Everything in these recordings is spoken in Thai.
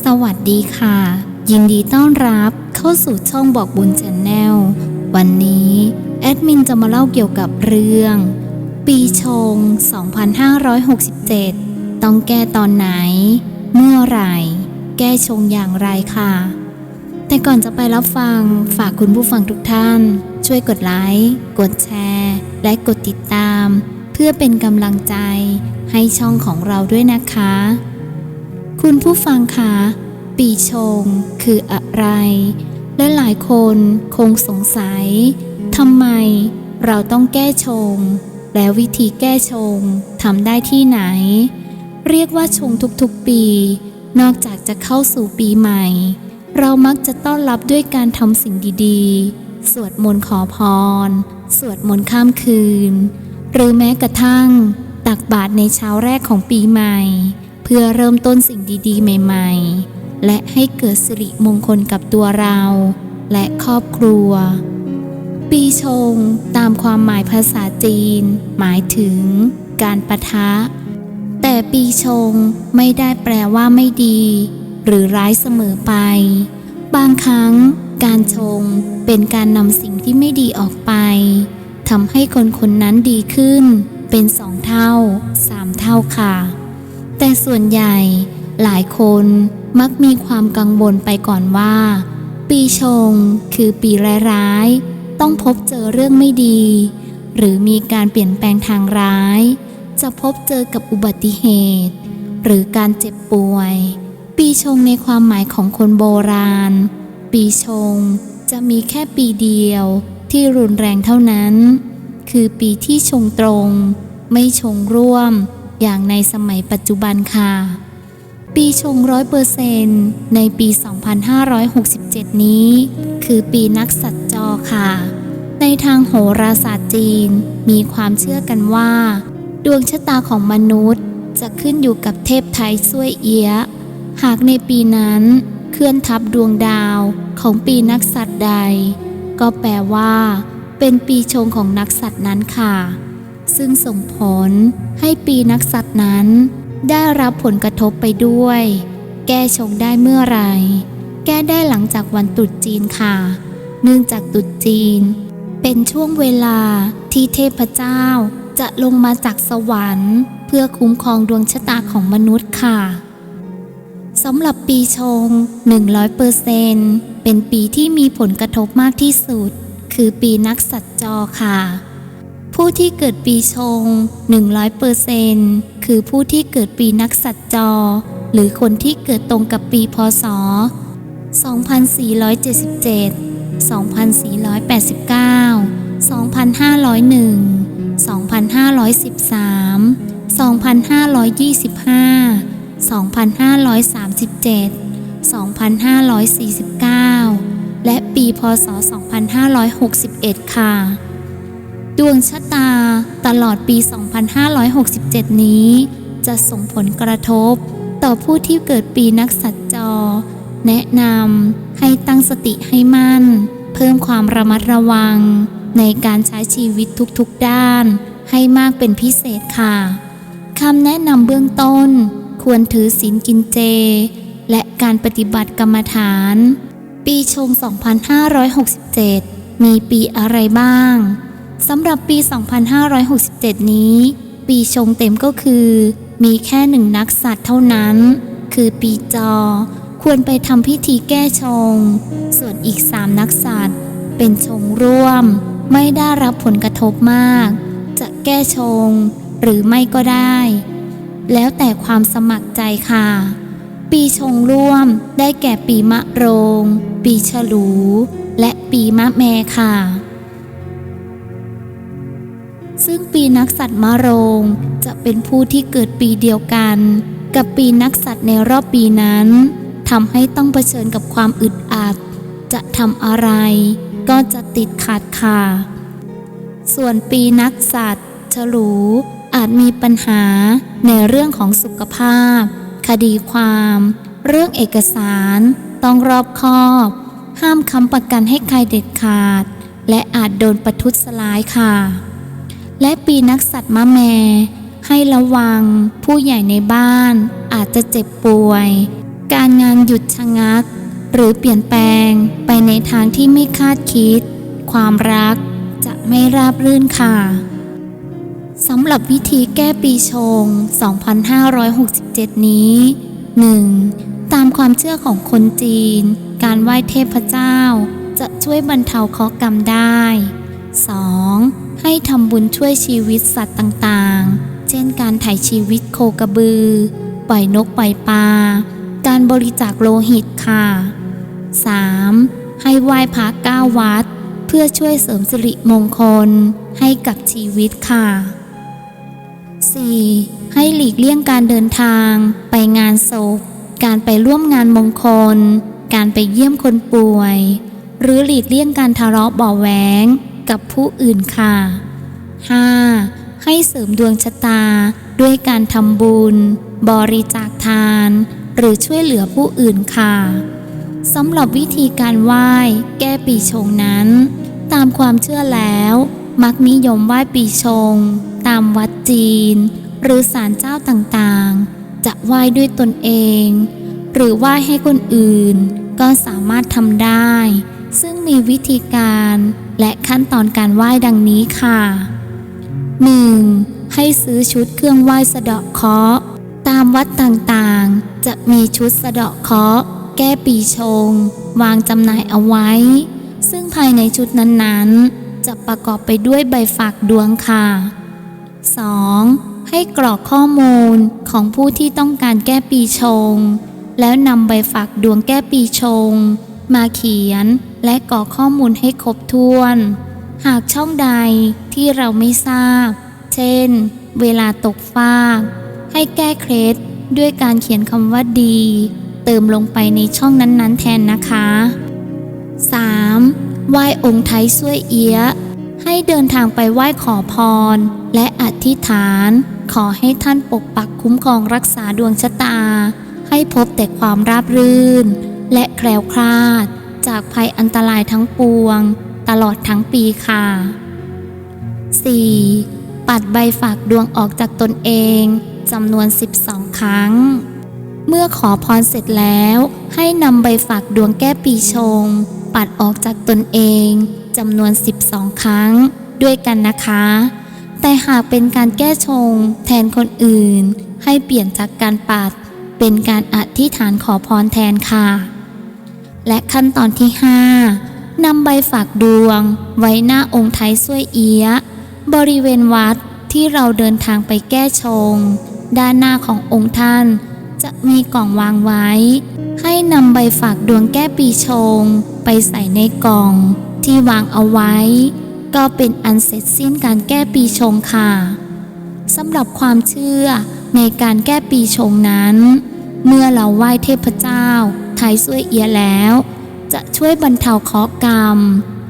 สวัสดีค่ะ ยินดีต้อนรับเข้าสู่ช่องบอกบุญชนแนลวันนี้ แอดมินจะมาเล่าเกี่ยวกับเรื่อง ปีชง 2567 ต้องแก้ตอนไหน เมื่อไหร่ แก้ชงอย่างไรค่ะ แต่ก่อนจะไปรับฟังฝากคุณผู้ฟังทุกท่าน ช่วยกดไลค์กดแชร์ และกดติดตาม เพื่อเป็นกำลังใจให้ช่องของเราด้วยนะคะ คุณผู้ฟังคะปีชงคืออะไร และหลายคนคงสงสัยทำไมเราต้องแก้ชง แล้ววิธีแก้ชงทำได้ที่ไหน เรียกว่าชงทุกๆปี นอกจากจะเข้าสู่ปีใหม่ เรามักจะต้อนรับด้วยการทำสิ่งดีๆ สวดมนต์ขอพร สวดมนต์ข้ามคืน หรือแม้กระทั่ง ตักบาตรในเช้าแรกของปีใหม่ พื่อเริ่มต้นสิ่งดีๆ ใหม่ ๆ และให้เกิดสิริมงคลกับตัวเรา และครอบครัว ปีชง ตามความหมายภาษาจีน หมายถึง การปะทะ แต่ปีชงไม่ได้แปลว่าไม่ดี หรือร้ายเสมอไป บางครั้ง การชงเป็นการนำสิ่งที่ไม่ดีออกไปทำให้คนคนนั้นดีขึ้น เป็นสองเท่าสามเท่าค่ะ แต่ส่วนใหญ่หลายคนมักมีความกังวลไปก่อนว่า ปีชงคือปีร้ายๆ ต้องพบเจอเรื่องไม่ดี หรือมีการเปลี่ยนแปลงทางร้าย จะพบเจอกับอุบัติเหตุ หรือการเจ็บป่วย ปีชงในความหมายของคนโบราณ ปีชงจะมีแค่ปีเดียวที่รุนแรงเท่านั้น คือปีที่ชงตรง ไม่ชงร่วม อย่างในสมัยปัจจุบันค่ะ ปีชงร้อยเปอร์เซนในปี 2567 นี้ คือปีนักสัตว์จอค่ะ ในทางโหราศาสตร์จีน มีความเชื่อกันว่า ดวงชะตาของมนุษย์จะขึ้นอยู่กับเทพไทยซุยเอียะหากในปีนั้นเคลื่อนทับดวงดาวของปีนักสัตว์ใด ก็แปลว่า เป็นปีชงของนักสัตว์นั้นค่ะ ซึ่งส่งผล ให้ปีนักสัตว์นั้น ได้รับผลกระทบไปด้วย แก้ชงได้เมื่อไร แก้ได้หลังจากวันตรุษจีนค่ะ เนื่องจากตรุษจีน เป็นช่วงเวลาที่เทพเจ้าจะลงมาจากสวรรค์ เพื่อคุ้มครองดวงชะตาของมนุษย์ค่ะสำหรับปีชง 100%เป็นปีที่มีผลกระทบมากที่สุด คือปีนักสัตว์จอค่ะ ผู้ที่เกิดปีชง 100%คือผู้ที่เกิดปีนักสัตจอ หรือคนที่เกิดตรงกับปีพศ 2477 2489 2501 2513 2525 2537 2549 และปีพศ 2561 ค่ะ ดวงชะตาตลอดปี 2567 นี้ จะส่งผลกระทบ ต่อผู้ที่เกิดปีนักสัตว์จอ แนะนำให้ตั้งสติให้มั่น เพิ่มความระมัดระวัง ในการใช้ชีวิตทุกๆด้าน ให้มากเป็นพิเศษค่ะคำแนะนำเบื้องต้น ควรถือศีลกินเจ และการปฏิบัติกรรมฐาน ปีชง 2567 มีปีอะไรบ้าง สำหรับปี 2567 นี้ ปีชงเต็มก็คือ มีแค่หนึ่งนักสัตว์เท่านั้น คือปีจอ ควรไปทำพิธีแก้ชง ส่วนอีกสามนักสัตว์เป็นชงร่วม ไม่ได้รับผลกระทบมาก จะแก้ชง หรือไม่ก็ได้ แล้วแต่ความสมัครใจค่ะ ปีชงร่วมได้แก่ปีมะโรง ปีฉลู และปีมะแมค่ะ ซึ่งปีนักสัตว์มะโรง จะเป็นผู้ที่เกิดปีเดียวกัน กับปีนักสัตว์ในรอบปีนั้นทำให้ต้องเผชิญกับความอึดอัด จะทำอะไร ก็จะติดขัดค่ะส่วนปีนักสัตว์ ฉลูอาจมีปัญหาในเรื่องของสุขภาพ คดีความ เรื่องเอกสาร ต้องรอบคอบ ห้ามค้ำประกันให้ใครเด็ดขาด และอาจโดนประทุษร้ายค่ะ และปีนักสัตว์มะแม ให้ระวัง ผู้ใหญ่ในบ้านอาจจะเจ็บป่วย การงานหยุดชะงัก หรือเปลี่ยนแปลงไปในทางที่ไม่คาดคิด ความรักจะไม่ราบรื่นค่ะสำหรับวิธีแก้ปีชง 2567 นี้ 1. ตามความเชื่อของคนจีน การไหว้เทพเจ้า จะช่วยบรรเทาเคราะห์กรรมได้ 2. ให้ทำบุญช่วยชีวิตสัตว์ต่างๆ เช่นการถ่ายชีวิตโคกระบือ ปล่อยนกปล่อยปลา การบริจาคโลหิตค่ะ 3. ให้ไหว้พระเก้าวัด เพื่อช่วยเสริมสิริมงคลให้กับชีวิตค่ะ 4. ให้หลีกเลี่ยงการเดินทาง ไปงานศพ การไปร่วมงานมงคล การไปเยี่ยมคนป่วย หรือหลีกเลี่ยงการทะเลาะเบาแหวง กับผู้อื่นค่ะ 5. ให้เสริมดวงชะตาด้วยการทำบุญ บริจาคทาน หรือช่วยเหลือผู้อื่นค่ะสำหรับวิธีการไหว้แก้ปีชงนั้น ตามความเชื่อแล้ว มักนิยมไหว้ปีชง ตามวัดจีน หรือศาลเจ้าต่างๆ จะไหว้ด้วยตนเอง หรือไหว้ให้คนอื่นก็สามารถทำได้ ซึ่งมีวิธีการ และขั้นตอนการไหว้ดังนี้ค่ะ 1. ให้ซื้อชุดเครื่องไหว้สะเดาะเคาะ ตามวัดต่างๆ จะมีชุดสะเดาะเคาะ แก้ปีชง วางจำหน่ายเอาไว้ ซึ่งภายในชุดนั้นๆ จะประกอบไปด้วยใบฝากดวงค่ะ 2. ให้กรอกข้อมูลของผู้ที่ต้องการแก้ปีชง แล้วนำใบฝากดวงแก้ปีชง มาเขียนและกรอกข้อมูลให้ครบถ้วน หากช่องใดที่เราไม่ทราบ เช่น เวลาตกฟาก ให้แก้เคล็ดด้วยการเขียนคำว่าดี เติมลงไปในช่องนั้นๆ แทนนะคะ 3. ไหว้องค์ไทยช่วยเอียให้เดินทางไปไหว้ขอพร และอธิษฐาน ขอให้ท่านปกปักคุ้มครองรักษาดวงชะตา ให้พบแต่ความราบรื่น และแคล้วคลาด จากภัยอันตรายทั้งปวง ตลอดทั้งปีค่ะ 4. ปัดใบฝากดวงออกจากตนเองจำนวน 12 ครั้ง เมื่อขอพรเสร็จแล้ว ให้นำใบฝากดวงแก้ปีชง ปัดออกจากตนเองจำนวน 12 ครั้ง ด้วยกันนะคะ แต่หากเป็นการแก้ชง แทนคนอื่น ให้เปลี่ยนจากการปัด เป็นการอธิษฐานขอพรแทนค่ะ และขั้นตอนที่ 5 นำใบฝากดวง ไว้หน้าองค์ไทยช่วยเอียะบริเวณวัดที่เราเดินทางไปแก้ชง ด้านหน้าขององค์ท่าน จะมีกล่องวางไว้ ให้นำใบฝากดวงแก้ปีชง ไปใส่ในกล่องที่วางเอาไว้ ก็เป็นอันเสร็จสิ้นการแก้ปีชงค่ะสำหรับความเชื่อในการแก้ปีชงนั้น เมื่อเราไหว้เทพเจ้า ไทยช่วยเอียแล้ว จะช่วยบรรเทาเคราะห์กรรม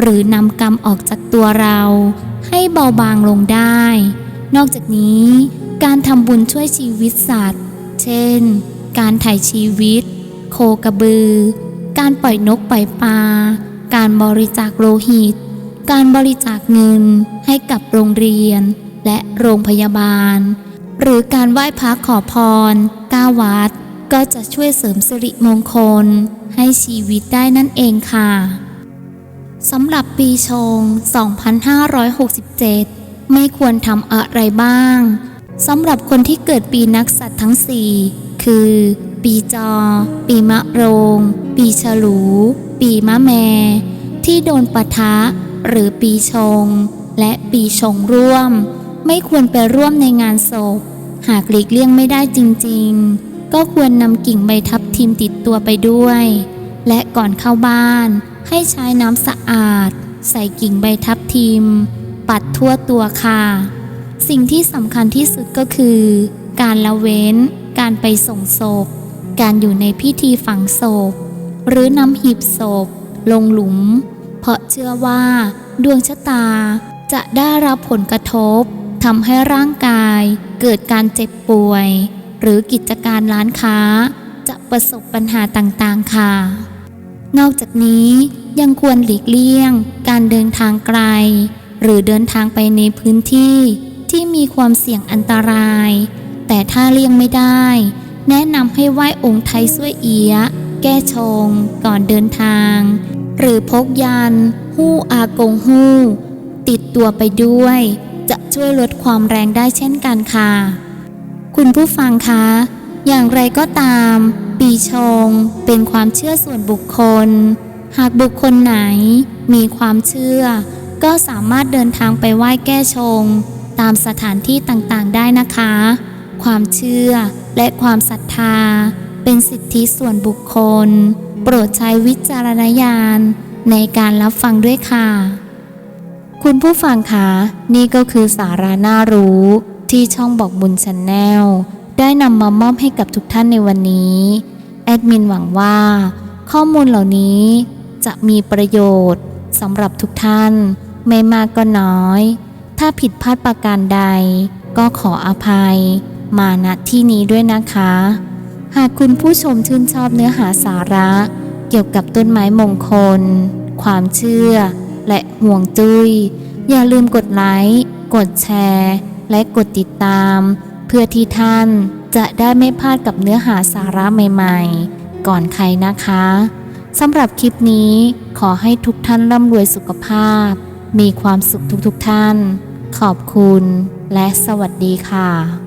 หรือนำกรรมออกจากตัวเรา ให้เบาบางลงได้ นอกจากนี้ การทำบุญช่วยชีวิตสัตว์ เช่น การถ่ายชีวิต โคกระบือ การปล่อยนกปล่อยปลา การบริจาคโลหิต การบริจาคเงินให้กับโรงเรียน และโรงพยาบาล หรือการไหว้พระขอพรก้าวัด ก็จะช่วยเสริมสิริมงคล ให้ชีวิตได้นั่นเองค่ะสำหรับปีชง 2567 ไม่ควรทำอะไรบ้างสำหรับคนที่เกิดปีนักสัตว์ทั้ง 4 คือ ปีจอ ปีมะโรง ปีฉลู ปีมะแม ที่โดนปะทะ หรือปีชง และปีชงร่วม ไม่ควรไปร่วมในงานศพ หากหลีกเลี่ยงไม่ได้จริง ๆ ก็ควรนำกิ่งใบทับทิมติดตัวไปด้วย และก่อนเข้าบ้านให้ใช้น้ำสะอาด ใส่กิ่งใบทับทิม ปัดทั่วตัวค่ะ สิ่งที่สำคัญที่สุดก็คือ การละเว้น การไปส่งศพ การอยู่ในพิธีฝังศพ หรือนำหีบศพ ลงหลุม เพราะเชื่อว่า ดวงชะตาจะได้รับผลกระทบทำให้ร่างกายเกิดการเจ็บป่วย หรือกิจการร้านค้า จะประสบปัญหาต่างๆค่ะ นอกจากนี้ยังควรหลีกเลี่ยง การเดินทางไกล หรือเดินทางไปในพื้นที่ที่มีความเสี่ยงอันตราย แต่ถ้าเลี่ยงไม่ได้ แนะนำให้ไหว้องค์ไทยซุยเอียะแก้ชง ก่อนเดินทาง หรือพกยัน หู้อากงหู้ ติดตัวไปด้วย จะช่วยลดความแรงได้เช่นกันค่ะ คุณผู้ฟังคะ อย่างไรก็ตาม ปีชงเป็นความเชื่อส่วนบุคคล หากบุคคลไหนมีความเชื่อ ก็สามารถเดินทางไปไหว้แก้ชง ตามสถานที่ต่างๆได้นะคะ ความเชื่อและความศรัทธา เป็นสิทธิส่วนบุคคล โปรดใช้วิจารณญาณในการรับฟังด้วยค่ะ คุณผู้ฟังคะนี่ก็คือสาระน่ารู้ ที่ช่องบอกบุญชนแนลได้นำมามอบให้กับทุกท่านในวันนี้ แอดมินหวังว่า ข้อมูลเหล่านี้จะมีประโยชน์สำหรับทุกท่าน ไม่มากก็น้อย ถ้าผิดพลาดประการใด ก็ขออภัย มาณที่นี้ด้วยนะคะ หากคุณผู้ชมชื่นชอบเนื้อหาสาระ เกี่ยวกับต้นไม้มงคล ความเชื่อ และห่วงจุย้ยอย่าลืมกดไลค์ กดแชร์ และกดติดตาม เพื่อที่ท่านจะได้ไม่พลาดกับเนื้อหาสาระใหม่ๆ ก่อนใครนะคะสำหรับคลิปนี้ขอให้ทุกท่านร่ำรวยสุขภาพ มีความสุขทุกๆท่าน ขอบคุณและสวัสดีค่ะ